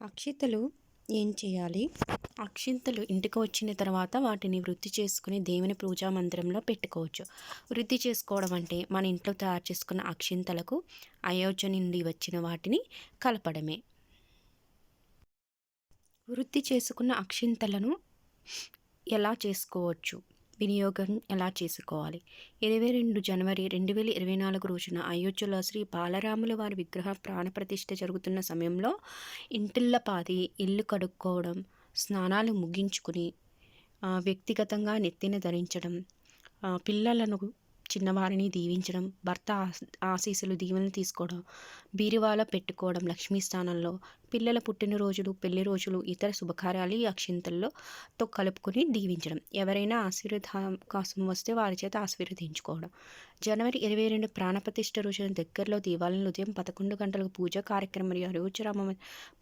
అక్షితలు ఏం చేయాలి? అక్షింతలు ఇంటికి వచ్చిన తర్వాత వాటిని వృద్ధి చేసుకుని దేవుని పూజా మందిరంలో పెట్టుకోవచ్చు. వృద్ధి చేసుకోవడం అంటే మన ఇంట్లో తయారు చేసుకున్న అక్షింతలకు అయోధ్య నుండి వచ్చిన వాటిని కలపడమే. వృద్ధి చేసుకున్న అక్షింతలను ఎలా చేసుకోవచ్చు? వినియోగం ఎలా చేసుకోవాలి? ఇరవై రెండు జనవరి రెండు వేల ఇరవై నాలుగు రోజున అయోధ్యలో శ్రీ బాలరాముల వారి విగ్రహ ప్రాణప్రతిష్ఠ జరుగుతున్న సమయంలో ఇంటిల్లపాది ఇల్లు కడుక్కోవడం స్నానాలు ముగించుకుని వ్యక్తిగతంగా నెత్తిన ధరించడం పిల్లలను చిన్నవారిని దీవించడం భర్త ఆశీస్సులు దీవెనలు తీసుకోవడం బీరువాలో పెట్టుకోవడం లక్ష్మీ స్థానంలో పిల్లల పుట్టినరోజులు పెళ్ళి రోజులు ఇతర శుభకార్యాలు ఈ అక్షింతల్లో తో కలుపుకొని దీవించడం. ఎవరైనా ఆశీర్వాద కోసం వస్తే వారి చేత ఆశీర్వదించుకోవడం. జనవరి ఇరవై రెండు ప్రాణప్రతిష్ఠ రోజున దగ్గరలో దేవాలయంలో ఉదయం పదకొండు గంటలకు పూజ కార్యక్రమం మరియు అయోచరామ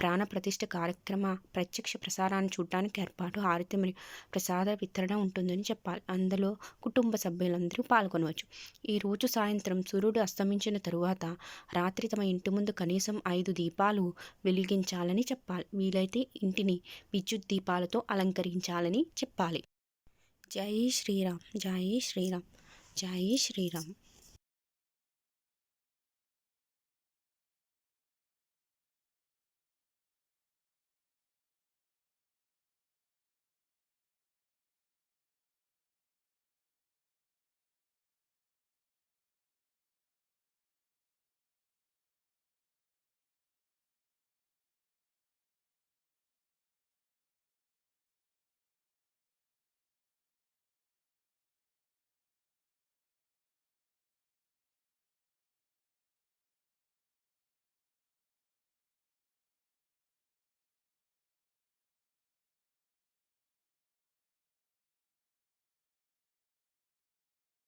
ప్రాణప్రతిష్ఠ కార్యక్రమ ప్రత్యక్ష ప్రసారాన్ని చూడడానికి ఏర్పాటు హారతి మరియు ప్రసాద వితరణ ఉంటుందని చెప్పాలి. అందులో కుటుంబ సభ్యులందరూ పాల్గొనవచ్చు. ఈరోజు సాయంత్రం సూర్యుడు అస్తమించిన తరువాత రాత్రి తమ ఇంటి ముందు కనీసం ఐదు దీపాలు వెలిగి వెలిగించాలని చెప్పాలి. వీలైతే ఇంటిని విద్యుత్ దీపాలతో అలంకరించాలని చెప్పాలి. జై శ్రీరామ్ జై శ్రీరామ్ జై శ్రీరామ్.